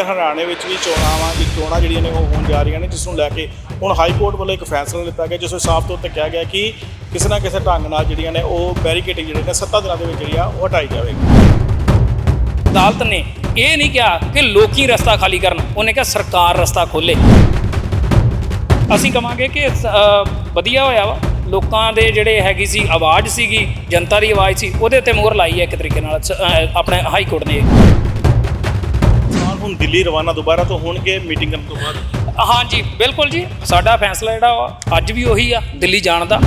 ਹਰਿਆਣੇ ਵਿੱਚ ਵੀ ਚੋਣਾਂ ਦੀ ਚੋਣਾਂ ਜਿਹੜੀਆਂ ਨੇ ਉਹ ਹੋਣ ਜਾ ਰਹੀਆਂ ਨੇ, ਜਿਸ ਨੂੰ ਲੈ ਕੇ ਹੁਣ ਹਾਈ ਕੋਰਟ ਵੱਲੋਂ ਇੱਕ ਫੈਸਲਾ ਲਿੱਤਾ ਗਿਆ, ਜਿਸ ਵਿੱਚ ਸਾਫ਼ ਤੌਰ ਤੇ ਕਿਹਾ ਗਿਆ ਕਿ ਕਿਸੇ ਨਾ ਕਿਸੇ ਢੰਗ ਨਾਲ ਜਿਹੜੀਆਂ ਨੇ ਉਹ ਬੈਰੀਕੇਡਿੰਗ ਜਿਹੜੇ ਨੇ 7 ਦਿਨਾਂ ਦੇ ਵਿੱਚ ਜਿਹੜੀ ਆ ਉਹ ਹਟਾਈ ਜਾਵੇਗੀ। ਅਦਾਲਤ ਨੇ ਇਹ ਨਹੀਂ ਕਿਹਾ ਕਿ ਲੋਕੀ ਰਸਤਾ ਖਾਲੀ ਕਰਨ, ਉਹਨੇ ਕਿਹਾ ਸਰਕਾਰ ਰਸਤਾ ਖੋਲੇ। ਅਸੀਂ ਕਵਾਂਗੇ ਕਿ ਵਧੀਆ ਹੋਇਆ ਵਾ। ਲੋਕਾਂ ਦੇ ਜਿਹੜੇ ਹੈਗੀ ਸੀ, ਆਵਾਜ਼ ਸੀਗੀ, ਜਨਤਾ ਦੀ ਆਵਾਜ਼ ਸੀ, ਉਹਦੇ ਤੇ ਮੋਹਰ ਲਾਈ ਹੈ ਇੱਕ ਤਰੀਕੇ ਨਾਲ ਆਪਣੇ ਹਾਈ ਕੋਰਟ ਨੇ। ਹੁਣ ਦਿੱਲੀ ਰਵਾਨਾ ਦੁਬਾਰਾ ਤੋਂ ਹੋਣਗੇ ਮੀਟਿੰਗ ਕਰਨ ਤੋਂ ਬਾਅਦ? ਹਾਂਜੀ ਬਿਲਕੁਲ ਜੀ। ਸਾਡਾ ਫੈਸਲਾ ਜਿਹੜਾ ਵਾ ਅੱਜ ਵੀ ਉਹੀ ਆ ਦਿੱਲੀ ਜਾਣ ਦਾ।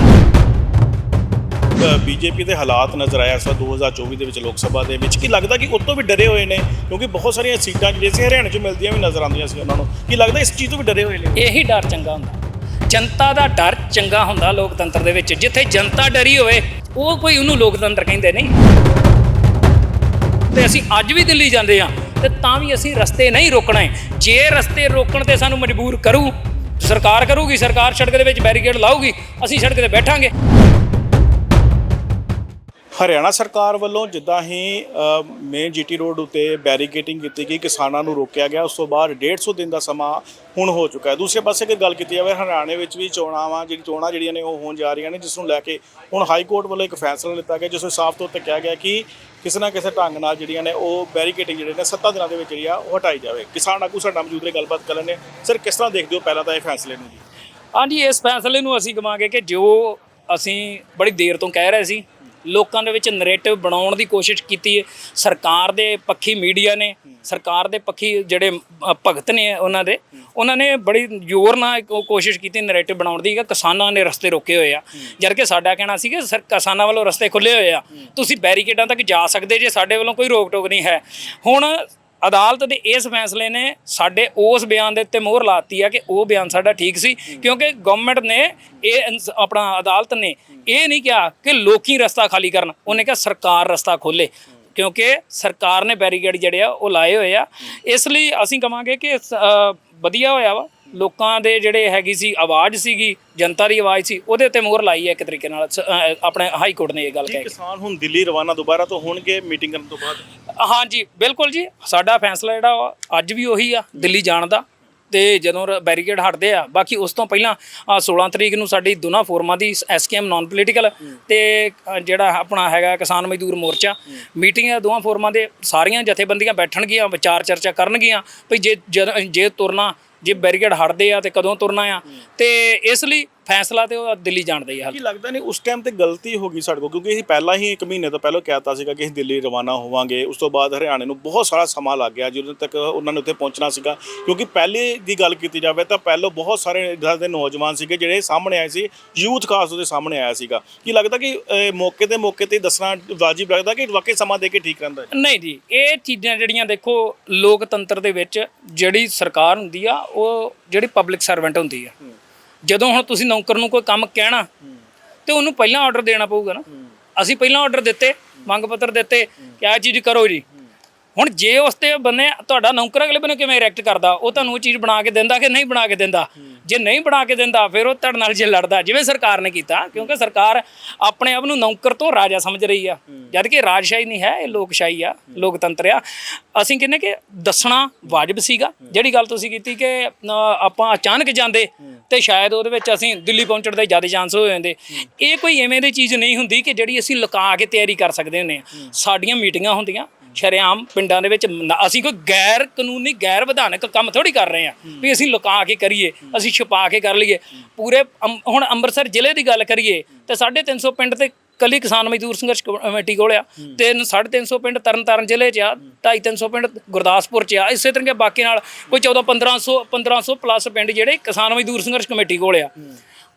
ਬੀਜੇਪੀ ਦੇ ਹਾਲਾਤ ਨਜ਼ਰ ਆਇਆ ਇਸ ਵਾਰ 2024 ਦੇ ਵਿੱਚ ਲੋਕ ਸਭਾ ਦੇ ਵਿੱਚ। ਕੀ ਲੱਗਦਾ ਕਿ ਉਤੋਂ ਵੀ ਡਰੇ ਹੋਏ ਨੇ? ਕਿਉਂਕਿ ਬਹੁਤ ਸਾਰੀਆਂ ਸੀਟਾਂ ਜਿਹੜੀਆਂ ਸੀ ਹਰਿਆਣੇ 'ਚ ਮਿਲਦੀਆਂ ਵੀ ਨਜ਼ਰ ਆਉਂਦੀਆਂ ਸੀ ਉਹਨਾਂ ਨੂੰ। ਕੀ ਲੱਗਦਾ ਇਸ ਚੀਜ਼ ਤੋਂ ਵੀ ਡਰੇ ਹੋਏ ਨੇ? ਇਹੀ ਡਰ ਚੰਗਾ ਹੁੰਦਾ। ਜਨਤਾ ਦਾ ਡਰ ਚੰਗਾ ਹੁੰਦਾ ਲੋਕਤੰਤਰ ਦੇ ਵਿੱਚ। ਜਿੱਥੇ ਜਨਤਾ ਡਰੀ ਹੋਵੇ ਉਹ ਕੋਈ ਉਹਨੂੰ ਲੋਕਤੰਤਰ ਕਹਿੰਦੇ ਨਹੀਂ। ਤੇ ਅਸੀਂ ਅੱਜ ਵੀ ਦਿੱਲੀ ਜਾਂਦੇ ਆ ਤੇ ਤਾਂ ਵੀ ਅਸੀਂ ਰਸਤੇ ਨਹੀਂ ਰੋਕਣਾ। ਹੈ ਜੇ ਰਸਤੇ ਰੋਕਣ ਤੇ ਸਾਨੂੰ ਮਜਬੂਰ ਕਰੂ, ਸਰਕਾਰ ਕਰੂਗੀ, ਸਰਕਾਰ ਸੜਕ ਦੇ ਵਿੱਚ ਬੈਰੀਕੇਡ ਲਾਊਗੀ, ਅਸੀਂ ਸੜਕ ਤੇ ਬੈਠਾਂਗੇ। ਹਰਿਆਣਾ ਸਰਕਾਰ ਵੱਲੋਂ ਜਿੱਦਾਂ ਹੀ ਮੇਨ ਜੀਟੀ ਰੋਡ ਉਤੇ ਬੈਰੀਕੇਟਿੰਗ ਕੀਤੀ ਗਈ, ਕਿਸਾਨਾਂ ਨੂੰ ਰੋਕਿਆ ਗਿਆ, ਉਸ ਤੋਂ ਬਾਅਦ 150 ਦਿਨ ਦਾ ਸਮਾਂ ਹੁਣ ਹੋ ਚੁੱਕਾ ਹੈ। ਦੂਸਰੇ ਪਾਸੇ ਕਿ ਗੱਲ ਕੀਤੀ ਜਾਵੇ, ਹਰਿਆਣੇ ਵਿੱਚ ਵੀ ਚੋਣਾਂ ਜਿਹੜੀ ਚੋਣਾਂ ਜਿਹੜੀਆਂ ਨੇ ਉਹ ਹੋਣ ਜਾ ਰਹੀਆਂ ਨੇ, ਜਿਸ ਨੂੰ ਲੈ ਕੇ ਹੁਣ ਹਾਈ ਕੋਰਟ ਵੱਲੋਂ ਇੱਕ ਫੈਸਲਾ ਲਿੱਤਾ ਗਿਆ, ਜਿਸ ਵਿੱਚ ਸਾਫ਼ ਤੌਰ ਤੇ ਕਿਹਾ ਗਿਆ ਕਿ ਕਿਸੇ ਨਾ ਕਿਸੇ ਢੰਗ ਨਾਲ ਜਿਹੜੀਆਂ ਨੇ ਉਹ ਬੈਰੀਕੇਟਿੰਗ ਜਿਹੜੇ ਨੇ 7 ਦਿਨਾਂ ਦੇ ਵਿੱਚ ਜਿਹੜੀ ਆ ਉਹ ਹਟਾਈ ਜਾਵੇ। ਕਿਸਾਨ ਆਗੂ ਸਾਡਾ ਮੌਜੂਦ ਨੇ, ਗੱਲਬਾਤ ਕਰਨ ਨੇ ਸਰ, ਕਿਸ ਤਰ੍ਹਾਂ ਦੇਖਦੇ ਹੋ ਪਹਿਲਾਂ ਤਾਂ ਇਹ ਫੈਸਲੇ ਨੂੰ ਜੀ? ਹਾਂਜੀ, ਇਸ ਫੈਸਲੇ ਨੂੰ ਅਸੀਂ ਕਵਾਂਗੇ ਕਿ ਜੋ ਅਸੀਂ ਬੜੀ ਦੇਰ ਤੋਂ ਕਹਿ ਰਹੇ ਸੀ, ਲੋਕਾਂ ਦੇ ਵਿੱਚ ਨੈਰੇਟਿਵ ਬਣਾਉਣ ਦੀ ਕੋਸ਼ਿਸ਼ ਕੀਤੀ ਹੈ। ਸਰਕਾਰ ਦੇ ਪੱਖੀ ਮੀਡੀਆ ਨੇ, ਸਰਕਾਰ ਦੇ ਪੱਖੀ ਜਿਹੜੇ ਭਗਤ ਨੇ ਉਹਨਾਂ ਦੇ ਉਹਨਾਂ ਨੇ ਬੜੀ ਜ਼ੋਰ ਨਾਲ ਇੱਕ ਉਹ ਕੋਸ਼ਿਸ਼ ਕੀਤੀ ਨੈਰੇਟਿਵ ਬਣਾਉਣ ਦੀ ਕਿ ਕਿਸਾਨਾਂ ਨੇ ਰਸਤੇ ਰੋਕੇ ਹੋਏ ਆ। ਜਦ ਕਿ ਸਾਡਾ ਕਹਿਣਾ ਸੀ ਕਿ ਸਰ ਕਿਸਾਨਾਂ ਵੱਲੋਂ ਰਸਤੇ ਖੁੱਲੇ ਹੋਏ ਆ। ਤੁਸੀਂ ਬੈਰੀਕੇਡਾਂ ਤੱਕ ਜਾ ਸਕਦੇ ਜੇ ਸਾਡੇ ਵੱਲੋਂ ਕੋਈ ਰੋਕ ਟੋਕ ਨਹੀਂ ਹੈ। ਹੁਣ ਅਦਾਲਤ ਦੇ ਇਸ ਫੈਸਲੇ ਨੇ ਸਾਡੇ ਉਸ ਬਿਆਨ ਦੇ ਉੱਤੇ ਮੋਹਰ ਲਾਤੀ ਆ ਕਿ ਉਹ ਬਿਆਨ ਸਾਡਾ ਠੀਕ ਸੀ। ਕਿਉਂਕਿ ਗਵਰਨਮੈਂਟ ਨੇ ਇਹ ਇਨਸ- ਆਪਣਾ ਅਦਾਲਤ ਨੇ ਇਹ ਨਹੀਂ ਕਿਹਾ ਕਿ ਲੋਕੀ ਰਸਤਾ ਖਾਲੀ ਕਰਨ। ਉਹਨੇ ਕਿਹਾ ਸਰਕਾਰ ਰਸਤਾ ਖੋਲੇ ਕਿਉਂਕਿ ਸਰਕਾਰ ਨੇ ਬੈਰੀਕੇਡ ਜਿਹੜੇ ਆ ਉਹ ਲਾਏ ਹੋਏ ਆ। ਇਸ ਲਈ ਅਸੀਂ ਕਵਾਂਗੇ ਕਿ ਸ- ਅ, ਵਧੀਆ ਹੋਇਆ ਵਾ। ਲੋਕਾਂ ਦੇ ਜਿਹੜੇ ਹੈਗੀ ਸੀ ਆਵਾਜ਼ ਸੀਗੀ ਜਨਤਾ ਦੀ ਆਵਾਜ਼ ਸੀ ਉਹਦੇ ਉੱਤੇ ਮੋਹਰ ਲਾਈ ਹੈ ਇੱਕ ਤਰੀਕੇ ਨਾਲ। ਸ- ਅ, ਆਪਣੇ ਹਾਈ ਕੋਰਟ ਨੇ ਇਹ ਗੱਲ ਕਹਿ ਕਿਸਾਨ ਹੁਣ ਦਿੱਲੀ ਰਵਾਨਾ ਦੁਬਾਰਾ ਤੋਂ ਹੋਣਗੇ ਮੀਟਿੰਗ ਕਰਨ ਤੋਂ ਬਾਅਦ? ਹਾਂਜੀ ਬਿਲਕੁਲ ਜੀ। ਸਾਡਾ ਫੈਸਲਾ ਜਿਹੜਾ ਵਾ ਅੱਜ ਵੀ ਉਹੀ ਆ ਦਿੱਲੀ ਜਾਣ ਦਾ। ਤੇ ਜਦੋਂ ਬੈਰੀਕੇਡ ਹਟਦੇ ਆ ਬਾਕੀ ਉਸ ਤੋਂ ਪਹਿਲਾਂ ਆਹ 16 ਤਰੀਕ ਨੂੰ ਸਾਡੀ ਦੋਨਾਂ ਫੋਰਮਾਂ ਦੀ ਐਸਕੇਐਮ ਨਾਨ ਪੋਲੀਟੀਕਲ ਤੇ ਜਿਹੜਾ ਆਪਣਾ ਹੈਗਾ ਕਿਸਾਨ ਮਜ਼ਦੂਰ ਮੋਰਚਾ ਮੀਟਿੰਗ ਆ ਦੋਵਾਂ ਫੋਰਮਾਂ ਦੇ ਸਾਰੀਆਂ ਜਥੇਬੰਦੀਆਂ ਬੈਠਣਗੀਆਂ ਵਿਚਾਰ ਚਰਚਾ ਕਰਨਗੀਆਂ ਭਈ ਜੇ ਜੇ ਤੁਰਨਾ ਜੇ ਬੈਰੀਕੇਡ ਹਟਦੇ ਆ ਤੇ ਕਦੋਂ ਤੁਰਨਾ ਆ। ਤੇ ਇਸ ਲਈ ਫੈਸਲਾ ਤੇ ਉਹ ਦਿੱਲੀ ਜਾਣ ਦਾ ਹੀ ਆ ਕੀ ਲੱਗਦਾ ਨਹੀਂ ਉਸ ਟਾਈਮ ਤੇ ਗਲਤੀ ਹੋ ਗਈ ਸਾਡੇ ਕੋਲ? ਕਿਉਂਕਿ ਅਸੀਂ ਪਹਿਲਾਂ ਹੀ ਇੱਕ ਮਹੀਨੇ ਤੋਂ ਪਹਿਲਾਂ ਕਹਿਤਾ ਸੀਗਾ ਕਿ ਅਸੀਂ ਦਿੱਲੀ ਰਵਾਨਾ ਹੋਵਾਂਗੇ। ਉਸ ਤੋਂ ਬਾਅਦ ਹਰਿਆਣੇ ਨੂੰ ਬਹੁਤ ਸਾਰਾ ਸਮਾਂ ਲੱਗ ਗਿਆ ਜਦੋਂ ਤੱਕ ਉਹਨਾਂ ਨੇ ਉੱਥੇ ਪਹੁੰਚਣਾ ਸੀਗਾ। ਕਿਉਂਕਿ ਪਹਿਲੇ ਦੀ ਗੱਲ ਕੀਤੀ ਜਾਵੇ ਤਾਂ ਪਹਿਲਾਂ ਬਹੁਤ ਸਾਰੇ ਦੇ ਨੌਜਵਾਨ ਸੀਗੇ ਜਿਹੜੇ ਸਾਹਮਣੇ ਆਏ ਸੀ ਯੂਥ ਖਾਸ ਉਹਦੇ ਸਾਹਮਣੇ ਆਇਆ ਸੀਗਾ। ਕੀ ਲੱਗਦਾ ਕਿ ਮੌਕੇ ਤੇ ਮੌਕੇ ਤੇ ਦੱਸਣਾ ਵਾਜਿਬ ਲੱਗਦਾ ਕਿ ਵਾਕਈ ਸਮਾਂ ਦੇ ਕੇ ਠੀਕ ਰਹਿੰਦਾ ਹੈ? ਨਹੀਂ ਜੀ ਇਹ ਚੀਜ਼ਾਂ ਜਿਹੜੀਆਂ ਦੇਖੋ ਲੋਕਤੰਤਰ ਦੇ ਵਿੱਚ ਜਿਹੜੀ ਸਰਕਾਰ ਹੁੰਦੀ ਆ ਉਹ ਜਿਹੜੀ ਪਬਲਿਕ ਸਰਵੈਂਟ ਹੁੰਦੀ ਆ। ਜਦੋਂ ਹੁਣ ਤੁਸੀਂ ਨੌਕਰ ਨੂੰ ਕੋਈ ਕੰਮ ਕਹਿਣਾ ਤੇ ਉਹਨੂੰ ਪਹਿਲਾਂ ਆਰਡਰ ਦੇਣਾ ਪਊਗਾ ਨਾ। ਅਸੀਂ ਪਹਿਲਾਂ ਆਰਡਰ ਦਿੱਤੇ ਮੰਗ ਪੱਤਰ ਦਿੱਤੇ ਕਿ ਆਹ ਚੀਜ਼ ਕਰੋ ਜੀ। ਹੁਣ ਜੇ ਉਸ ਤੇ ਬੰਨੇ ਤੁਹਾਡਾ ਨੌਕਰ ਅਗਲੇ ਬੰਨੇ ਕਿਵੇਂ ਰਿਐਕਟ ਕਰਦਾ? ਉਹ ਤੁਹਾਨੂੰ ਉਹ ਚੀਜ਼ ਬਣਾ ਕੇ ਦਿੰਦਾ ਕਿ ਨਹੀਂ ਬਣਾ ਕੇ ਦਿੰਦਾ? ਜੇ ਨਹੀਂ ਬਣਾ ਕੇ ਦਿੰਦਾ ਫਿਰ ਉਹ ਤੁਹਾਡੇ ਨਾਲ ਜੇ ਲੜਦਾ ਜਿਵੇਂ ਸਰਕਾਰ ਨੇ ਕੀਤਾ ਕਿਉਂਕਿ ਸਰਕਾਰ ਆਪਣੇ ਆਪ ਨੂੰ ਨੌਕਰ ਤੋਂ ਰਾਜਾ ਸਮਝ ਰਹੀ ਆ। ਜਦ ਕਿ ਰਾਜਸ਼ਾਹੀ ਨਹੀਂ ਹੈ ਇਹ ਲੋਕਸ਼ਾਹੀ ਆ ਲੋਕਤੰਤਰ ਆ। ਅਸੀਂ ਕਹਿੰਦੇ ਕਿ ਦੱਸਣਾ ਵਾਜਬ ਸੀਗਾ। ਜਿਹੜੀ ਗੱਲ ਤੁਸੀਂ ਕੀਤੀ ਕਿ ਆਪਾਂ ਅਚਾਨਕ ਜਾਂਦੇ ਤੇ ਸ਼ਾਇਦ ਉਹਦੇ ਵਿੱਚ ਅਸੀਂ ਦਿੱਲੀ ਪਹੁੰਚਣ ਦੇ ਜ਼ਿਆਦਾ ਚਾਂਸ ਹੋ ਜਾਂਦੇ। ਇਹ ਕੋਈ ਐਵੇਂ ਦੀ ਚੀਜ਼ ਨਹੀਂ ਹੁੰਦੀ ਕਿ ਜਿਹੜੀ ਅਸੀਂ ਲੁਕਾ ਕੇ ਤਿਆਰੀ ਕਰ ਸਕਦੇ ਹੁੰਦੇ ਆ। ਸਾਡੀਆਂ ਮੀਟਿੰਗਾਂ ਹੁੰਦੀਆਂ ਸ਼ਰੇਆਮ ਪਿੰਡਾਂ ਦੇ ਵਿੱਚ ਨ- ਅਸੀਂ ਕੋਈ ਗੈਰ ਕਾਨੂੰਨੀ ਗੈਰ ਵਿਧਾਨਕ ਕੰਮ ਥੋੜੀ ਕਰ ਰਹੇ ਆ ਵੀ ਅਸੀਂ ਲੁਕਾ ਕੇ ਕਰੀਏ ਅਸੀਂ ਛੁਪਾ ਕੇ ਕਰ ਲਈਏ। ਪੂਰੇ ਅੰਮ- ਹੁਣ ਅੰਮ੍ਰਿਤਸਰ ਜ਼ਿਲ੍ਹੇ ਦੀ ਗੱਲ ਕਰੀਏ ਤੇ 350 ਪਿੰਡ ਤੇ ਕੱਲੀ ਕਿਸਾਨ ਮਜ਼ਦੂਰ ਸੰਘਰਸ਼ ਕਮੇ- ਕਮੇਟੀ ਕੋਲ ਆ ਤੇ 350 ਪਿੰਡ ਤਰਨਤਾਰਨ ਜ਼ਿਲ੍ਹੇ 'ਚ ਆ 250 ਪਿੰਡ ਗੁਰਦਾਸਪੁਰ 'ਚ ਆ। ਇਸੇ ਤਰ੍ਹਾਂ ਬਾਕੀ ਨਾਲ ਕੋਈ 14 1500 1500 ਪਲੱਸ ਪਿੰਡ ਜਿਹੜੇ ਕਿਸਾਨ ਮਜ਼ਦੂਰ ਸੰਘਰਸ਼ ਕਮੇਟੀ ਕੋਲ ਆ।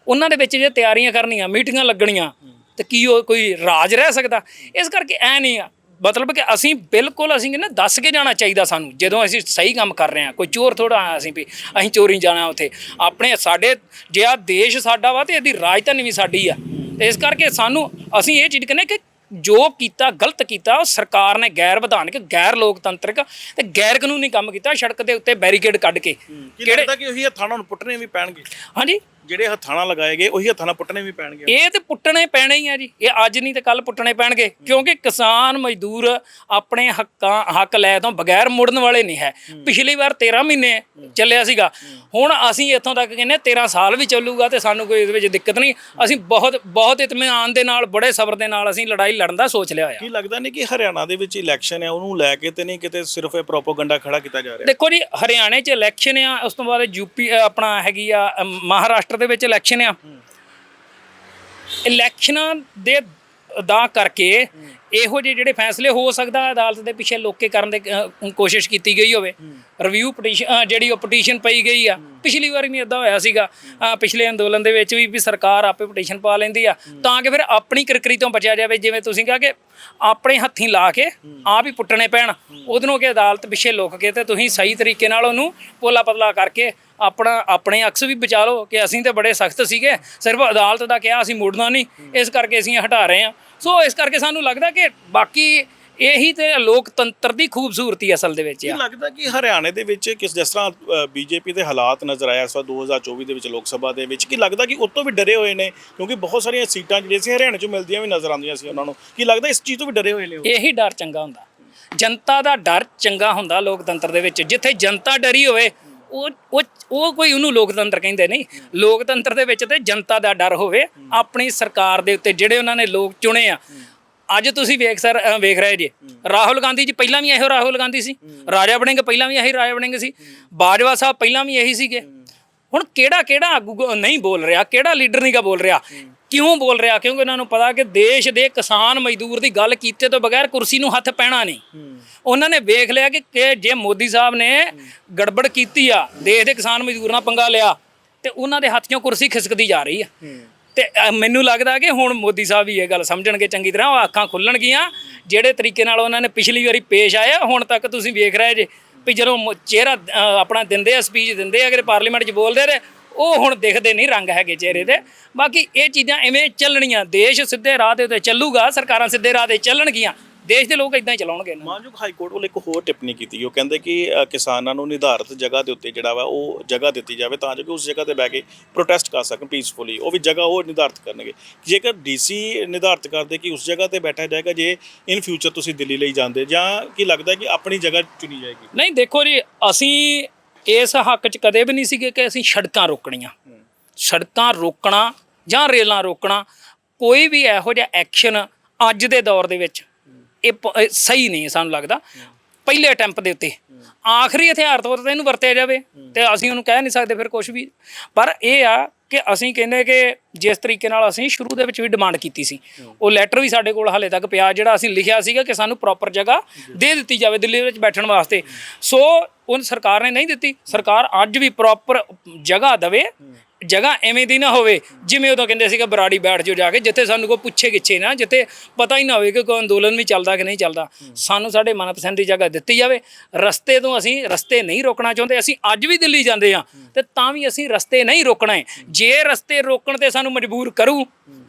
ਉਹਨਾਂ ਦੇ ਵਿੱਚ ਜੇ ਤਿਆਰੀਆਂ ਕਰਨੀਆਂ ਮੀਟਿੰਗਾਂ ਲੱਗਣੀਆਂ ਤੇ ਕੀ ਉਹ ਕੋਈ ਰਾਜ ਰਹਿ ਸਕਦਾ? ਇਸ ਕਰਕੇ ਐ ਨਹੀਂ ਆ ਮਤਲਬ ਕਿ ਅਸੀਂ ਬਿਲਕੁਲ ਅਸੀਂ ਕਹਿੰਦੇ ਦੱਸ ਕੇ ਜਾਣਾ ਚਾਹੀਦਾ ਸਾਨੂੰ ਜਦੋਂ ਅਸੀਂ ਸਹੀ ਕੰਮ ਕਰ ਰਹੇ ਹਾਂ ਕੋਈ ਚੋਰ ਥੋੜਾ ਅਸੀਂ ਵੀ ਅਸੀਂ ਚੋਰੀ ਜਾਣਾ ਉੱਥੇ। ਆਪਣੇ ਸਾਡੇ ਜੇ ਆ ਦੇਸ਼ ਸਾਡਾ ਵਾ ਤੇ ਇਹਦੀ ਰਾਜਧਾਨੀ ਵੀ ਸਾਡੀ ਆ। ਤੇ ਇਸ ਕਰਕੇ ਸਾਨੂੰ ਅਸੀਂ ਇਹ ਚੀਜ਼ ਕਹਿੰਦੇ ਕਿ ਜੋ ਕੀਤਾ ਗਲਤ ਕੀਤਾ ਉਹ ਸਰਕਾਰ ਨੇ ਗੈਰ ਵਿਧਾਨਕ ਗੈਰ ਲੋਕਤੰਤਰਿਕ ਤੇ ਗੈਰ ਕਾਨੂੰਨੀ ਕੰਮ ਕੀਤਾ ਸੜਕ ਦੇ ਉੱਤੇ ਬੈਰੀਕੇਡ ਕੱਢ ਕੇ। ਕੀ ਲੱਗਦਾ ਕਿ ਉਹੀ ਹੱਥਾਂ ਨਾਲ ਪੁੱਟਣੇ ਵੀ ਪੈਣਗੇ? ਹਾਂਜੀ। ਜਿਹੜੇ ਹੱਥਾਂ ਨਾਲ ਲਗਾਏ ਗਏ ਉਹੀ ਹੱਥਾਂ ਨਾਲ ਪੁੱਟਣੇ ਵੀ ਪੈਣਗੇ। ਇਹ ਤੇ ਪੁੱਟਣੇ ਪੈਣੇ ਹੀ ਆ ਜੀ। ਇਹ ਅੱਜ ਨਹੀਂ ਤੇ ਕੱਲ ਪੁੱਟਣੇ ਪੈਣਗੇ। ਕਿਉਂਕਿ ਕਿਸਾਨ ਮਜ਼ਦੂਰ ਆਪਣੇ ਹੱਕਾਂ ਹੱਕ ਲੈ ਤੋਂ ਬਗੈਰ ਮੁੜਨ ਵਾਲੇ ਨਹੀਂ ਹੈ। ਪਿਛਲੀ ਵਾਰ 13 ਮਹੀਨੇ ਚੱਲਿਆ ਸੀਗਾ। ਹੁਣ ਅਸੀਂ ਇੱਥੋਂ ਤੱਕ ਕਹਿੰਦੇ 13 ਸਾਲ ਵੀ ਚੱਲੂਗਾ ਤੇ ਸਾਨੂੰ ਕੋਈ ਇਹਦੇ ਵਿੱਚ ਦਿੱਕਤ ਨਹੀਂ। ਅਸੀਂ ਬਹੁਤ ਬਹੁਤ ਇਤਮਾਨ ਦੇ ਨਾਲ ਬੜੇ ਸਬਰ ਦੇ ਨਾਲ ਅਸੀਂ ਲੜਾਈ ਲੜਨ ਦਾ ਸੋਚ ਲਿਆ ਹੋਇਆ ਕੀ ਲੱਗਦਾ ਨਹੀਂ ਕਿ ਹਰਿਆਣਾ ਦੇ ਵਿੱਚ ਇਲੈਕਸ਼ਨ ਹੈ ਉਹਨੂੰ ਲੈ ਕੇ ਤੇ ਨਹੀਂ ਕਿਤੇ ਸਿਰਫ ਇਹ ਪ੍ਰੋਪਾਗੈਂਡਾ ਖੜਾ ਕੀਤਾ ਜਾ ਰਿਹਾ? ਦੇਖੋ ਜੀ ਹਰਿਆਣੇ 'ਚ ਇਲੈਕਸ਼ਨ ਆ ਉਸ ਤੋਂ ਬਾਅਦ ਯੂਪੀ ਆਪਣਾ ਹੈਗੀ ਆ ਅ, ਮਹਾਰਾਸ਼ਟਰ ਦੇ ਵਿੱਚ ਇਲੈਕਸ਼ਨ ਆ। ਇਲੈਕਸ਼ਨਾਂ ਦੇ ਦਾ ਕਰਕੇ ਇਹੋ ਜਿਹੇ ਜਿਹੜੇ ਫੈਸਲੇ ਹੋ ਸਕਦਾ ਅਦਾਲਤ ਦੇ ਪਿੱਛੇ ਲੋਕੇ ਕਰਨ ਦੇ ਕੋਸ਼ਿਸ਼ ਕੀਤੀ ਗਈ ਹੋਵੇ। ਰਿਵਿਊ ਪਟੀਸ਼ਨ ਜਿਹੜੀ ਉਹ ਪਟੀਸ਼ਨ ਪਈ ਗਈ ਆ। ਪਿਛਲੀ ਵਾਰੀ ਵੀ ਇਦਾਂ ਹੋਇਆ ਸੀਗਾ। ਪਿਛਲੇ ਅੰਦੋਲਨ ਦੇ ਵਿੱਚ ਵੀ ਵੀ ਸਰਕਾਰ ਆਪੇ ਪਟੀਸ਼ਨ ਪਾ ਲੈਂਦੀ ਆ। ਤਾਂ ਕਿ ਫਿਰ ਆਪਣੀ ਕਿਰਕਰੀ ਤੋਂ ਬਚਿਆ ਜਾਵੇ। ਜਿਵੇਂ ਤੁਸੀਂ ਕਿਹਾ ਕਿ ਆਪਣੇ ਹੱਥੀਂ ਲਾ ਕੇ ਆਪ ਹੀ ਪੁੱਟਣੇ ਪੈਣ। ਉਹਦੋਂ ਕਿ ਅਦਾਲਤ ਪਿੱਛੇ ਲੁਕ ਕੇ ਤੇ ਤੁਸੀਂ ਸਹੀ ਤਰੀਕੇ ਨਾਲ ਉਹਨੂੰ ਪੋਲਾ ਪਤਲਾ ਕਰਕੇ ਆਪਣਾ ਆਪਣੇ ਅਕਸ ਵੀ ਬਚਾ ਲਓ ਕਿ ਅਸੀਂ ਤੇ ਬੜੇ ਸਖਤ ਸੀਗੇ ਸਿਰਫ ਅਦਾਲਤ ਦਾ ਕਿਹਾ ਅਸੀਂ ਮੁੜਨਾ ਨਹੀਂ ਇਸ ਕਰਕੇ ਅਸੀਂ ਹਟਾ ਰਹੇ ਹਾਂ। ਸੋ ਇਸ ਕਰਕੇ ਸਾਨੂੰ ਲੱਗਦਾ ਕਿ ਬਾਕੀ ਇਹੀ ਤੇ ਲੋਕਤੰਤਰ ਦੀ ਖੂਬਸੂਰਤੀ ਅਸਲ ਦੇ ਵਿੱਚ ਆ ਲੱਗਦਾ ਕਿ ਹਰਿਆਣੇ ਦੇ ਵਿੱਚ ਕਿਸ ਜਿਸ ਤਰ੍ਹਾਂ ਬੀਜੇਪੀ ਦੇ ਹਾਲਾਤ ਨਜ਼ਰ ਆਇਆ ਇਸ ਵਾਰ 2024 ਦੇ ਵਿੱਚ ਲੋਕ ਸਭਾ ਦੇ ਵਿੱਚ ਕੀ ਲੱਗਦਾ ਕਿ ਉਤੋਂ ਵੀ ਡਰੇ ਹੋਏ ਨੇ? ਕਿਉਂਕਿ ਬਹੁਤ ਸਾਰੀਆਂ ਸੀਟਾਂ ਜਿਹੜੀਆਂ ਸੀ ਹਰਿਆਣੇ ਚੋਂ ਮਿਲਦੀਆਂ ਵੀ ਨਜ਼ਰ ਆਉਂਦੀਆਂ ਸੀ ਉਹਨਾਂ ਨੂੰ। ਕੀ ਲੱਗਦਾ ਇਸ ਚੀਜ਼ ਤੋਂ ਵੀ ਡਰੇ ਹੋਏ ਨੇ? ਇਹੀ ਡਰ ਚੰਗਾ ਹੁੰਦਾ। ਜਨਤਾ ਦਾ ਡਰ ਚੰਗਾ ਹੁੰਦਾ ਲੋਕਤੰਤਰ ਦੇ ਵਿੱਚ। ਜਿੱਥੇ ਜਨਤਾ ਡਰੀ ਹੋਵੇ ਉਹ ਉਹ ਉਹ ਕੋਈ ਉਹਨੂੰ ਲੋਕਤੰਤਰ ਕਹਿੰਦੇ ਨਹੀਂ। ਲੋਕਤੰਤਰ ਦੇ ਵਿੱਚ ਤੇ ਜਨਤਾ ਦਾ ਡਰ ਹੋਵੇ, ਆਪਣੀ ਸਰਕਾਰ ਦੇ ਉੱਤੇ ਜਿਹੜੇ ਉਹਨਾਂ ਨੇ ਲੋਕ ਚੁਣੇ ਆ। ਅੱਜ ਤੁਸੀਂ ਵੇਖ ਸਰ ਵੇਖ ਰਹੇ ਜੇ। ਰਾਹੁਲ ਗਾਂਧੀ ਜੀ ਪਹਿਲਾਂ ਵੀ ਇਹੋ ਰਾਹੁਲ ਗਾਂਧੀ ਸੀ। ਰਾਜਾ ਵੜਿੰਗ ਪਹਿਲਾਂ ਵੀ ਇਹੀ ਰਾਜਾ ਵੜਿੰਗ ਸੀ। ਬਾਜਵਾ ਸਾਹਿਬ ਪਹਿਲਾਂ ਵੀ ਇਹੀ ਸੀਗੇ। ਹੁਣ ਕਿਹੜਾ ਕਿਹੜਾ ਆਗੂ ਨਹੀਂ ਬੋਲ ਰਿਹਾ, ਕਿਹੜਾ ਲੀਡਰ ਨਹੀਂਗਾ ਬੋਲ ਰਿਹਾ? ਕਿਉਂ ਬੋਲ ਰਿਹਾ? ਕਿਉਂਕਿ ਉਹਨਾਂ ਨੂੰ ਪਤਾ ਕਿ ਦੇਸ਼ ਦੇ ਕਿਸਾਨ ਮਜ਼ਦੂਰ ਦੀ ਗੱਲ ਕੀਤੇ ਤੋਂ ਬਗੈਰ ਕੁਰਸੀ ਨੂੰ ਹੱਥ ਪੈਣਾ ਨਹੀਂ। ਉਹਨਾਂ ਨੇ ਵੇਖ ਲਿਆ ਕਿ ਜੇ ਮੋਦੀ ਸਾਹਿਬ ਨੇ ਗੜਬੜ ਕੀਤੀ ਆ ਦੇਸ਼ ਦੇ ਕਿਸਾਨ ਮਜ਼ਦੂਰਾਂ ਨਾਲ ਪੰਗਾ ਲਿਆ ਤੇ ਉਹਨਾਂ ਦੇ ਹੱਥ 'ਚੋਂ ਕੁਰਸੀ ਖਿਸਕਦੀ ਜਾ ਰਹੀ ਆ। ਤੇ ਮੈਨੂੰ ਲੱਗਦਾ ਕਿ ਹੁਣ ਮੋਦੀ ਸਾਹਿਬ ਵੀ ਇਹ ਗੱਲ ਸਮਝਣਗੇ ਚੰਗੀ ਤਰ੍ਹਾਂ ਉਹ ਅੱਖਾਂ ਖੁੱਲਣਗੀਆਂ। ਜਿਹੜੇ ਤਰੀਕੇ ਨਾਲ ਉਹਨਾਂ ਨੇ ਪਿਛਲੀ ਵਾਰੀ ਪੇਸ਼ ਆਇਆ ਹੁਣ ਤੱਕ ਤੁਸੀਂ ਵੇਖ ਰਹੇ ਜੇ ਵੀ ਜਦੋਂ ਚਿਹਰਾ ਆਪਣਾ ਦਿੰਦੇ ਆ ਸਪੀਚ ਦਿੰਦੇ ਆ ਕਿ ਪਾਰਲੀਮੈਂਟ 'ਚ ਬੋਲਦੇ ਰਹੇ ਉਹ ਹੁਣ ਦਿਖਦੇ ਨਹੀਂ ਰੰਗ ਹੈਗੇ ਚਿਹਰੇ ਤੇ ਬਾਕੀ ਇਹ ਚੀਜ਼ਾਂ ਐਵੇਂ ਚੱਲਣੀਆਂ ਦੇਸ਼ ਸਿੱਧੇ ਰਾਹ ਦੇ ਉੱਤੇ ਚੱਲੂਗਾ ਸਰਕਾਰਾਂ ਸਿੱਧੇ ਰਾਹ ਤੇ ਚੱਲਣਗੀਆਂ। ਦੇਸ਼ ਦੇ ਲੋਕ ਇਦਾਂ ਹੀ ਚਲਾਉਣਗੇ। ਮਾਨਯੋਗ ਹਾਈ ਕੋਰਟ ਵੱਲ ਇੱਕ ਹੋਰ ਟਿੱਪਣੀ ਕੀਤੀ ਉਹ ਕਹਿੰਦੇ ਕਿ ਕਿਸਾਨਾਂ ਨੂੰ ਨਿਰਧਾਰਿਤ ਜਗ੍ਹਾ ਦੇ ਉੱਤੇ ਜਿਹੜਾ ਵਾ ਉਹ ਜਗ੍ਹਾ ਦਿੱਤੀ ਜਾਵੇ ਤਾਂ ਜੋ ਕਿ ਉਸ ਜਗ੍ਹਾ ਤੇ ਬਹਿ ਕੇ ਪ੍ਰੋਟੈਸਟ ਕਰ ਸਕਣ ਪੀਸਫੁਲੀ ਉਹ ਵੀ ਜਗ੍ਹਾ ਉਹ ਨਿਰਧਾਰਿਤ ਕਰਨਗੇ। ਜੇਕਰ ਡੀਸੀ ਨਿਰਧਾਰਿਤ ਕਰਦੇ ਕਿ ਉਸ ਜਗ੍ਹਾ ਤੇ ਬੈਠਾ ਜਾਏਗਾ ਜੇ ਇਨ ਫਿਊਚਰ ਤੁਸੀਂ ਦਿੱਲੀ ਲਈ ਜਾਂਦੇ ਜਾਂ ਕੀ ਲੱਗਦਾ ਕਿ ਆਪਣੀ ਜਗ੍ਹਾ ਚੁਣੀ ਜਾਏਗੀ? ਨਹੀਂ ਦੇਖੋ ਜੀ ਅਸੀਂ ਇਸ ਹੱਕ 'ਚ ਕਦੇ ਵੀ ਨਹੀਂ ਸੀਗੇ ਕਿ ਅਸੀਂ ਸੜਕਾਂ ਰੋਕਣੀਆਂ। ਸੜਕਾਂ ਰੋਕਣਾ ਜਾਂ ਰੇਲਾਂ ਰੋਕਣਾ, ਕੋਈ ਵੀ ਇਹੋ ਜਿਹਾ ਐਕਸ਼ਨ ਅੱਜ ਦੇ ਦੌਰ ਦੇ ਵਿੱਚ, ਇਹ ਪ- ਇਹ ਸਹੀ ਨਹੀਂ ਸਾਨੂੰ ਲੱਗਦਾ। ਪਹਿਲੇ ਅਟੈਂਪ ਦੇ ਉੱਤੇ। ਆਖਰੀ ਹਥਿਆਰ ਤੌਰ ਤੇ ਇਹਨੂੰ ਵਰਤਿਆ ਜਾਵੇ ਤੇ ਅਸੀਂ ਉਹਨੂੰ ਕਹਿ ਨਹੀਂ ਸਕਦੇ ਫਿਰ ਕੁਝ ਵੀ। ਪਰ ਇਹ ਆ ਕਿ ਅਸੀਂ ਕਹਿੰਦੇ ਕਿ ਜਿਸ ਤਰੀਕੇ ਨਾਲ ਅਸੀਂ ਸ਼ੁਰੂ ਦੇ ਵਿੱਚ ਵੀ ਡਿਮਾਂਡ ਕੀਤੀ ਸੀ। ਉਹ ਲੈਟਰ ਵੀ ਸਾਡੇ ਕੋਲ ਹਾਲੇ ਤੱਕ ਪਿਆ, ਜਿਹੜਾ ਅਸੀਂ ਲਿਖਿਆ ਸੀਗਾ ਕਿ ਸਾਨੂੰ ਪ੍ਰੋਪਰ ਜਗ੍ਹਾ ਦੇ ਦਿੱਤੀ ਜਾਵੇ ਦਿੱਲੀ ਵਿੱਚ ਬੈਠਣ ਵਾਸਤੇ। ਸੋ, ਉਹ ਸਰਕਾਰ ਨੇ ਨਹੀਂ ਦਿੱਤੀ। ਸਰਕਾਰ ਅੱਜ ਵੀ ਪ੍ਰੋਪਰ ਜਗ੍ਹਾ ਦਵੇ ਜਗ੍ਹਾ ਐਵੇਂ ਦੀ ਨਾ ਹੋਵੇ, ਜਿਵੇਂ ਉਦੋਂ ਕਹਿੰਦੇ ਸੀਗਾ ਬਰਾੜੀ ਬੈਠ ਜਾਓ ਜਾ ਕੇ, ਜਿੱਥੇ ਸਾਨੂੰ ਕੋਈ ਪੁੱਛੇ ਗਿੱਛੇ ਨਾ, ਜਿੱਥੇ ਪਤਾ ਹੀ ਨਾ ਹੋਵੇ ਕਿ ਕੋਈ ਅੰਦੋਲਨ ਵੀ ਚੱਲਦਾ ਕਿ ਨਹੀਂ ਚੱਲਦਾ। ਸਾਨੂੰ ਸਾਡੇ ਮਨਪਸੰਦ ਦੀ ਜਗ੍ਹਾ ਦਿੱਤੀ ਜਾਵੇ। ਰਸਤੇ ਤੋਂ ਅਸੀਂ ਰਸਤੇ ਨਹੀਂ ਰੋਕਣਾ ਚਾਹੁੰਦੇ, ਅਸੀਂ ਅੱਜ ਵੀ ਦਿੱਲੀ ਜਾਂਦੇ ਆ ਤੇ ਤਾਂ ਵੀ ਅਸੀਂ ਰਸਤੇ ਨਹੀਂ ਰੋਕਣਾ ਹੈ। ਜੇ ਰਸਤੇ ਰੋਕਣ ਤੇ ਸਾਨੂੰ ਮਜਬੂਰ ਕਰੂ,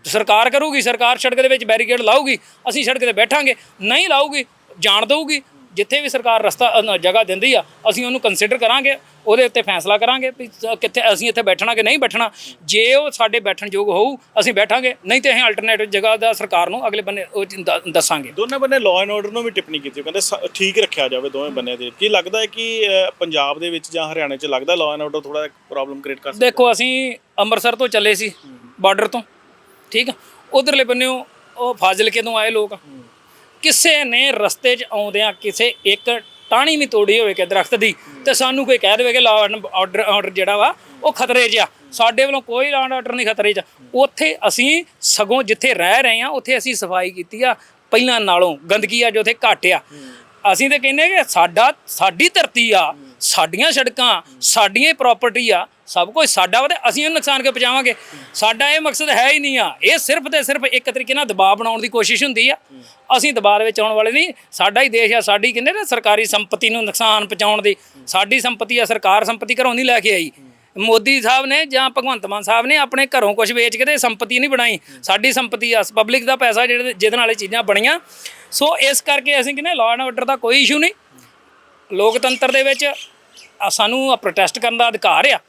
ਸਰਕਾਰ ਕਰੂਗੀ, ਸਰਕਾਰ ਸੜਕ ਦੇ ਵਿੱਚ ਬੈਰੀਕੇਡ ਲਾਊਗੀ, ਅਸੀਂ ਸੜਕ ਤੇ ਬੈਠਾਂਗੇ, ਨਹੀਂ ਲਾਊਗੀ, ਜਾਣ ਦਊਗੀ ਜਿੱਥੇ ਵੀ ਸਰਕਾਰ ਰਸਤਾ ਜਗ੍ਹਾ ਦਿੰਦੀ ਆ ਅਸੀਂ ਉਹਨੂੰ ਕੰਸੀਡਰ ਕਰਾਂਗੇ ਉਹਦੇ ਉੱਤੇ ਫੈਸਲਾ ਕਰਾਂਗੇ ਵੀ ਕਿੱਥੇ ਅਸੀਂ ਇੱਥੇ ਬੈਠਣਾ ਕਿ ਨਹੀਂ ਬੈਠਣਾ। ਜੇ ਉਹ ਸਾਡੇ ਬੈਠਣ ਯੋਗ ਹੋਊ ਅਸੀਂ ਬੈਠਾਂਗੇ ਨਹੀਂ ਤੇ ਅਸੀਂ ਅਲਟਰਨੇਟਿਵ ਜਗ੍ਹਾ ਦਾ ਸਰਕਾਰ ਨੂੰ ਅਗਲੇ ਬੰਨੇ ਉਹ ਦੱਸਾਂਗੇ। ਦੋਨੇ ਬੰਨੇ ਲਾਅ ਐਂਡ ਆਰਡਰ ਨੂੰ ਵੀ ਟਿੱਪਣੀ ਕੀਤੀ ਕਹਿੰਦੇ ਠੀਕ ਰੱਖਿਆ ਜਾਵੇ ਦੋਵੇਂ ਬੰਨੇ ਦੇ ਕੀ ਲੱਗਦਾ ਹੈ ਕਿ ਪੰਜਾਬ ਦੇ ਵਿੱਚ ਜਾਂ ਹਰਿਆਣੇ 'ਚ ਲੱਗਦਾ ਲਾਅ ਐਂਡ ਆਰਡਰ ਥੋੜਾ ਪ੍ਰੋਬਲਮ ਕ੍ਰੀਏਟ ਕਰ ਸਕਦਾ? ਦੇਖੋ ਅਸੀਂ ਅੰਮ੍ਰਿਤਸਰ ਤੋਂ ਚੱਲੇ ਸੀ ਬਾਰਡਰ ਤੋਂ ਠੀਕ ਉਧਰਲੇ ਬੰਨਿਓ ਉਹ ਫਾਜ਼ਿਲਕੇ ਤੋਂ ਆਏ ਲੋਕ। ਕਿਸੇ ਨੇ ਰਸਤੇ 'ਚ ਆਉਂਦਿਆਂ ਕਿਸੇ ਇੱਕ ਟਾਹਣੀ ਵੀ ਤੋੜੀ ਹੋਵੇ ਕਿ ਦਰਖਤ ਦੀ, ਤੇ ਸਾਨੂੰ ਕੋਈ ਕਹਿ ਦੇਵੇ ਕਿ ਲਾਅ ਆਰਡਰ ਆਰਡਰ ਜਿਹੜਾ ਵਾ, ਉਹ ਖਤਰੇ 'ਚ ਆ। ਸਾਡੇ ਵੱਲੋਂ ਕੋਈ ਲਾਅ ਆਰਡਰ ਨਹੀਂ ਖਤਰੇ 'ਚ। ਉੱਥੇ ਅਸੀਂ ਸਗੋਂ ਜਿੱਥੇ ਰਹਿ ਰਹੇ ਆ ਉੱਥੇ ਅਸੀਂ ਸਫ਼ਾਈ ਕੀਤੀ ਆ, ਪਹਿਲਾਂ ਨਾਲੋਂ। ਗੰਦਗੀ ਆ ਜੋ ਉੱਥੇ ਘੱਟ ਆ। ਅਸੀਂ ਤੇ ਕਹਿੰਦੇ ਕਿ ਸਾਡਾ, ਸਾਡੀ ਧਰਤੀ ਆ, ਸਾਡੀਆਂ ਸੜਕਾਂ, ਸਾਡੀਆਂ ਪ੍ਰਾਪਰਟੀ ਆ। ਸਭ ਕੁਝ ਸਾਡਾ ਵਾ ਤੇ ਅਸੀਂ ਇਹਨੂੰ ਨੁਕਸਾਨ ਕਿਉਂ ਪਹੁੰਚਾਵਾਂਗੇ? ਸਾਡਾ ਇਹ ਮਕਸਦ ਹੈ ਹੀ ਨਹੀਂ ਆ। ਇਹ ਸਿਰਫ ਤੇ ਸਿਰਫ ਇੱਕ ਤਰੀਕੇ ਨਾਲ ਦਬਾਅ ਬਣਾਉਣ ਦੀ ਕੋਸ਼ਿਸ਼ ਹੁੰਦੀ ਆ। ਅਸੀਂ ਦਬਾਅ ਦੇ ਵਿੱਚ ਆਉਣ ਵਾਲੇ ਨਹੀਂ। ਸਾਡਾ ਹੀ ਦੇਸ਼ ਆ, ਸਾਡੀ ਕਹਿੰਦੇ ਨਾ ਸਰਕਾਰੀ ਸੰਪਤੀ ਨੂੰ ਨੁਕਸਾਨ ਪਹੁੰਚਾਉਣ ਦੀ। ਸਾਡੀ ਸੰਪਤੀ ਆ, ਸਰਕਾਰ ਸੰਪਤੀ ਘਰੋਂ ਨਹੀਂ ਲੈ ਕੇ ਆਈ। ਮੋਦੀ ਸਾਹਿਬ ਨੇ ਜਾਂ ਭਗਵੰਤ ਮਾਨ ਸਾਹਿਬ ਨੇ ਆਪਣੇ ਘਰੋਂ ਕੁਝ ਵੇਚ ਕੇ ਤੇ ਸੰਪਤੀ ਨਹੀਂ ਬਣਾਈ। ਸਾਡੀ ਸੰਪਤੀ ਆ ਪਬਲਿਕ ਦਾ ਪੈਸਾ ਜਿਹੜੇ ਜਿਹਦੇ ਨਾਲ ਇਹ ਚੀਜ਼ਾਂ ਬਣੀਆਂ। ਸੋ ਇਸ ਕਰਕੇ ਅਸੀਂ ਕਹਿੰਦੇ ਲਾਅ ਐਂਡ ਆਰਡਰ ਦਾ ਕੋਈ ਇਸ਼ੂ ਨਹੀਂ। ਲੋਕਤੰਤਰ ਦੇ ਵਿੱਚ ਸਾਨੂੰ ਪ੍ਰੋਟੈਸਟ ਕਰਨ ਦਾ ਅਧਿਕਾਰ ਆ।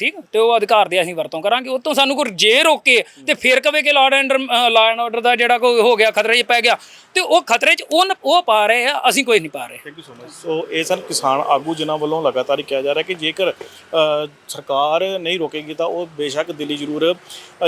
ਠੀਕ? ਤੇ ਉਹ ਅਧਿਕਾਰ ਦੀ ਅਸੀਂ ਵਰਤੋਂ ਕਰਾਂਗੇ। ਉਹ ਤੋਂ ਸਾਨੂੰ ਕੋਈ ਜੇ ਰੋਕੇ ਤੇ ਫੇਰ ਕਵੇ ਕਿ law and law and order ਦਾ ਜਿਹੜਾ ਕੋਈ ਹੋ ਗਿਆ, ਖਤਰੇ 'ਚ ਪੈ ਗਿਆ। ਤੇ ਉਹ ਖਤਰੇ 'ਚ ਉਹ ਉਹ ਪਾ ਰਹੇ ਆ, ਅਸੀਂ ਕੋਈ ਨਹੀਂ ਪਾ ਰਹੇ। Thank you so much so ਇਹ ਸਨ ਕਿਸਾਨ ਆਗੂ, ਜਿਨ੍ਹਾਂ ਵੱਲੋਂ ਲਗਾਤਾਰ ਹੀ ਕਿਹਾ ਜਾ ਰਿਹਾ ਕਿ ਜੇਕਰ ਸਰਕਾਰ ਨਹੀਂ ਰੋਕੇਗੀ ਤਾਂ ਉਹ ਬੇਸ਼ੱਕ ਦਿੱਲੀ ਜ਼ਰੂਰ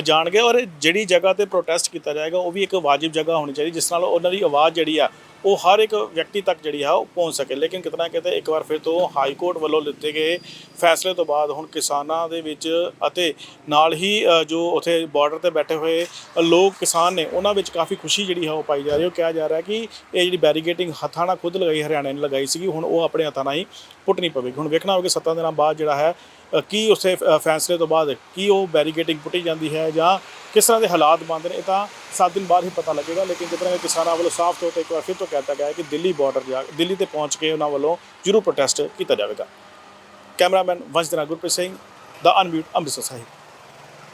ਜਾਣਗੇ। ਔਰ ਜਿਹੜੀ ਜਗ੍ਹਾ ਤੇ ਪ੍ਰੋਟੈਸਟ ਕੀਤਾ ਜਾਏਗਾ, ਉਹ ਵੀ ਇੱਕ ਵਾਜਿਬ ਜਗ੍ਹਾ ਹੋਣੀ ਚਾਹੀਦੀ, ਜਿਸ ਨਾਲ ਉਹਨਾਂ ਦੀ ਆਵਾਜ਼ ਜਿਹੜੀ ਆ ਉਹ ਹਰ ਇੱਕ ਵਿਅਕਤੀ ਤੱਕ ਜਿਹੜੀ ਆ ਉਹ ਪਹੁੰਚ ਸਕੇ। ਲੇਕਿਨ ਕਿਤਨਾ ਕਿਤੇ ਇੱਕ ਵਾਰ ਫਿਰ ਤੋਂ ਹਾਈ ਕੋਰਟ ਵੱਲੋਂ ਲਿੱਤੇ ਗਏ ਫੈਸਲੇ ਤੋਂ ਬਾਅਦ ਹੁਣ ਕਿਸਾਨਾਂ ਦੇ ਵਿੱਚ ਅਤੇ ਨਾਲ ਹੀ ਜੋ ਉਥੇ ਬਾਰਡਰ ਤੇ ਬੈਠੇ ਹੋਏ ਲੋਕ ਕਿਸਾਨ ਨੇ, ਉਹਨਾਂ ਵਿੱਚ ਕਾਫੀ ਖੁਸ਼ੀ ਜਿਹੜੀ ਹੈ ਉਹ ਪਾਈ ਜਾ ਰਹੀ ਹੈ। ਉਹ ਕਿਹਾ ਜਾ ਰਿਹਾ ਕਿ ਇਹ ਜਿਹੜੀ ਬੈਰੀਗੇਟਿੰਗ ਹੱਥਾਂ ਨਾਲ ਖੁਦ ਲਗਾਈ, ਹਰਿਆਣਾ ਨੇ ਲਗਾਈ ਸੀਗੀ, ਹੁਣ ਉਹ ਆਪਣੇ ਹੱਥਾਂ ਨਾਲ ਹੀ ਪੁੱਟਣੀ ਪਵੇਗੀ। ਹੁਣ ਵੇਖਣਾ ਹੋਵੇਗਾ ਸੱਤਾਂ ਦਿਨਾਂ ਬਾਅਦ ਜਿਹੜਾ ਹੈ ਕੀ ਉਸੇ ਅ, ਫੈਸਲੇ ਤੋਂ ਬਾਅਦ ਕੀ ਉਹ ਬੈਰੀਗੇਟਿੰਗ ਪੁੱਟੀ ਜਾਂਦੀ ਹੈ ਜਾਂ ਕਿਸ ਤਰ੍ਹਾਂ ਦੇ ਹਾਲਾਤ ਬਣਦੇ ਨੇ ਇਹ ਤਾਂ 7 ਦਿਨ ਬਾਅਦ ਹੀ ਪਤਾ ਲੱਗੇਗਾ ਲੇਕਿਨ ਜਿਸ ਤਰ੍ਹਾਂ ਕਿਸਾਨਾਂ ਵੱਲੋਂ ਸਾਫ਼ ਤੌਰ ਤੇ ਇੱਕ ਵਾਰ ਫਿਰ ਤੋਂ ਕਹਿਤਾ ਗਿਆ ਹੈ ਕਿ ਦਿੱਲੀ ਬਾਰਡਰ ਜਾ ਦਿੱਲੀ ਤੇ ਪਹੁੰਚ ਕੇ ਉਹਨਾਂ ਵੱਲੋਂ ਜ਼ਰੂਰ ਪ੍ਰੋਟੈਸਟ ਕੀਤਾ ਜਾਵੇਗਾ। ਕੈਮਰਾਮੈਨ ਵੰਸ਼ ਗੁਰਪ੍ਰੀਤ ਸਿੰਘ ਦਾ ਅਨਮਿਊਟ ਅੰਮ੍ਰਿਤਸਰ ਸਾਹਿਬ।